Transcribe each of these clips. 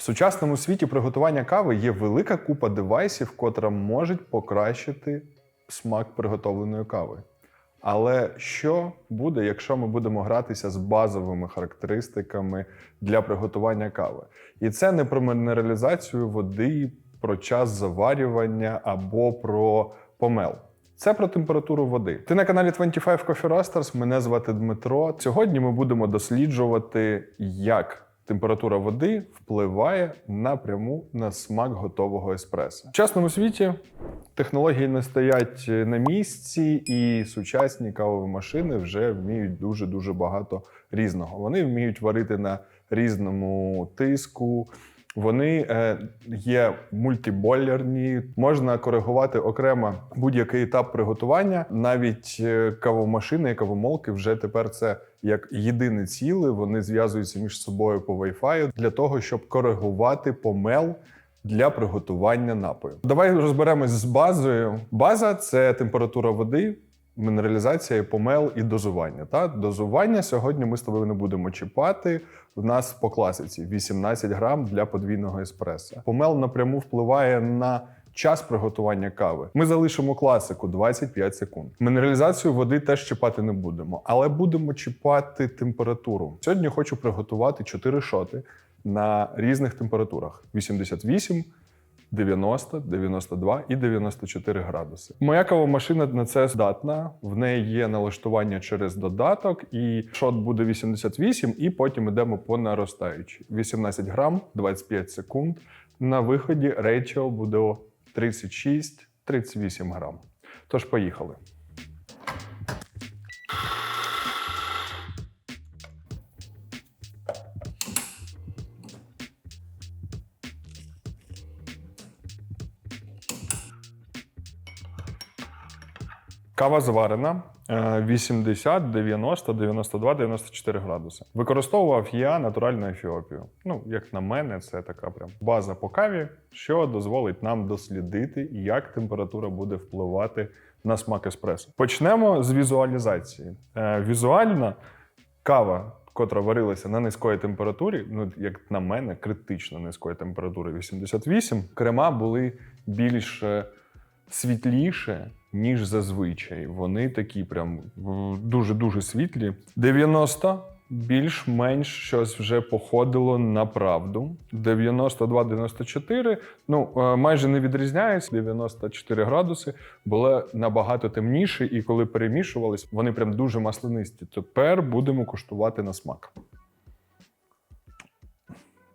В сучасному світі приготування кави є велика купа девайсів, котра можуть покращити смак приготовленої кави. Але що буде, якщо ми будемо гратися з базовими характеристиками для приготування кави? І це не про мінералізацію води, про час заварювання або про помел. Це про температуру води. Ти на каналі 25 Coffee Roasters, Мене звати Дмитро. Сьогодні ми будемо досліджувати, як температура води впливає напряму на смак готового еспресо. В часному світі технології не стоять на місці, і сучасні кавові машини вже вміють дуже дуже багато різного. Вони вміють варити на різному тиску. Вони е, є мультиболярні, можна коригувати окремо будь-який етап приготування. Навіть е, кавомашини кавомолки вже тепер це як єдине ціле. Вони зв'язуються між собою по Wi-Fi для того, щоб коригувати помел для приготування напою. Давай розберемось з базою. База це температура води. Мінералізація, помел і дозування. Та дозування сьогодні ми з тобою не будемо чіпати. В нас по класиці 18 грам для подвійного еспресо. Помел напряму впливає на час приготування кави. Ми залишимо класику 25 секунд. Мінералізацію води теж чіпати не будемо, але будемо чіпати температуру. Сьогодні хочу приготувати 4 шоти на різних температурах: 88, 90, 92 і 94 градуси. Моя кавомашина на це здатна. В неї є налаштування через додаток, і шот буде 88, і потім йдемо по наростаючій. 18 грам, 25 секунд. На виході рейчо буде 36-38 грам. Тож поїхали. Кава зварена е, 80, 90, 92, 94 градуси. Використовував я натуральну ефіопію. Ну, як на мене, це така прям база по каві, що дозволить нам дослідити, як температура буде впливати на смак еспресо. Почнемо з візуалізації. Е, Візуально кава. Котра варилася на низької температурі, ну як на мене, критично низької температури 88. Крема були більш світліше, ніж зазвичай. Вони такі прям дуже дуже світлі. 90 більш-менш щось вже походило на правду. 92-94, ну е, майже не відрізняються. 94 градуси були набагато темніші, і коли перемішувались, вони прям дуже маслянисті. Тепер будемо куштувати на смак.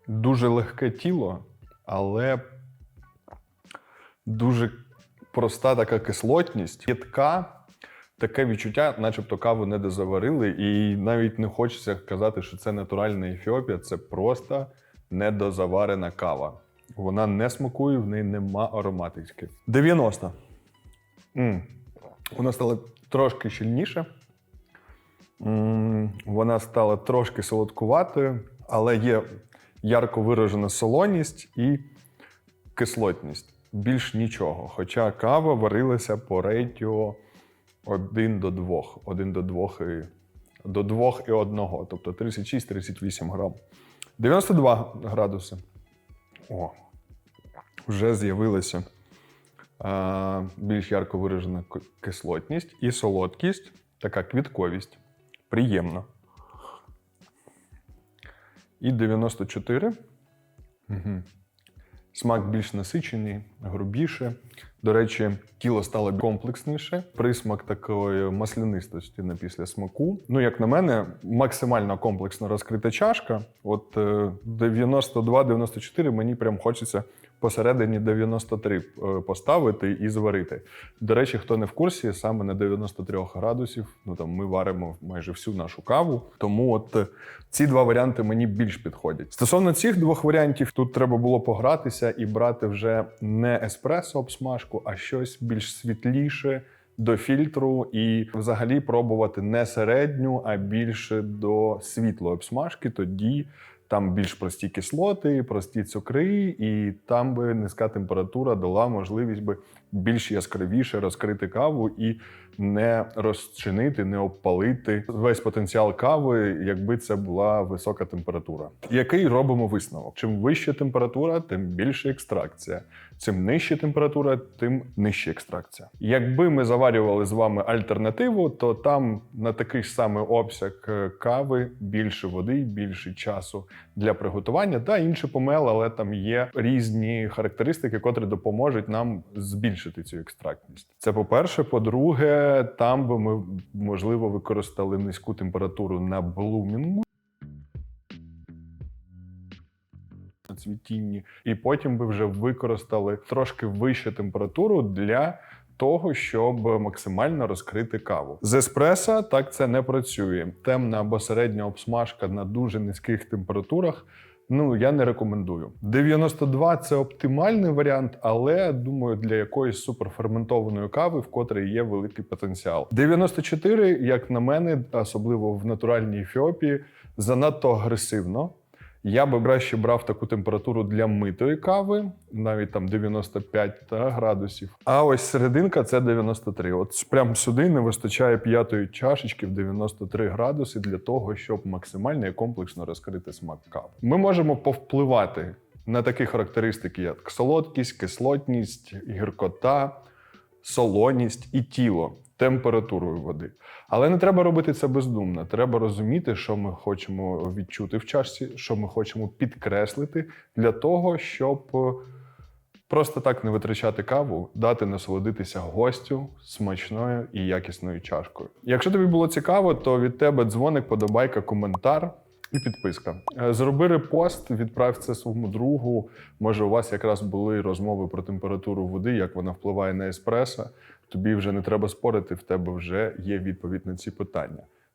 Дуже легке тіло, але дуже проста така кислотність. Єдка, таке відчуття, начебто каву не дозаварили, і навіть не хочеться казати, що це натуральна Ефіопія, це просто недозаварена кава. Вона не смакує, в неї нема ароматики. 90. м Вона стала трошки щільніше. М, Вона стала трошки солодкуватою, але є ярко виражена солоність і кислотність. Більш нічого. Хоча кава варилася по рейтіо 1 до 2. 1 до 2 і, до 2 і 1, тобто 36-38 грам. 92 градуси. О, вже з'явилася більш ярко виражена кислотність і солодкість, така квітковість. Приємно. І 94. Угу. Смак більш насичений, грубіше. До речі, тіло стало комплексніше. Присмак такої маслянистості на після смаку. Ну, як на мене, максимально комплексно розкрита чашка. От е, 92-94 мені прям хочеться посередині 93 е, поставити і зварити. До речі, хто не в курсі, саме на 93 градусів, ну там ми варимо майже всю нашу каву. Тому от е, ці два варіанти мені більш підходять. Стосовно цих двох варіантів, тут треба було погратися і брати вже не еспресо обсмажку, а щось більш світліше. До фільтру і взагалі пробувати не середню, а більше до світлої обсмажки. Тоді там більш прості кислоти, прості цукри, і там би низька температура дала можливість би більш яскравіше розкрити каву і не розчинити, не обпалити весь потенціал кави, якби це була висока температура. Який робимо висновок? Чим вища температура, тим більше екстракція. Чим нижча температура, тим нижча екстракція. Якби ми заварювали з вами альтернативу, то там на такий самий обсяг е, кави більше води, більше часу для приготування та інший помел, але там є різні характеристики, котрі допоможуть нам збільшити цю екстрактність. Це по-перше. По-друге, там би ми можливо використали низьку температуру на блумінгу. цвітінні, і потім би вже використали трошки вищу температуру для того, щоб максимально розкрити каву. З еспресо так це не працює. Темна або середня обсмажка на дуже низьких температурах. Ну, я не рекомендую. 92 це оптимальний варіант, але думаю, для якоїсь суперферментованої кави, в котрій є великий потенціал. 94, як на мене, особливо в натуральній Ефіопії, занадто агресивно. Я би краще брав таку температуру для митої кави, навіть там 95 та, градусів. А ось серединка це 93. От прямо сюди не вистачає п'ятої чашечки в 93 градуси для того, щоб максимально і комплексно розкрити смак кави. Ми можемо повпливати на такі характеристики, як солодкість, кислотність, гіркота, солоність і тіло температурою води. Але не треба робити це бездумно. Треба розуміти, що ми хочемо відчути в чашці, що ми хочемо підкреслити для того, щоб е, просто так не витрачати каву, дати насолодитися гостю смачною і якісною чашкою. Якщо тобі було цікаво, то від тебе дзвоник, подобайка, коментар. І підписка. Е, Зроби репост, відправ це своєму другу. Може, у вас якраз були розмови про температуру води, як вона впливає на еспресо. Тобі вже не треба спорити, в тебе вже є відповідь на ці питання.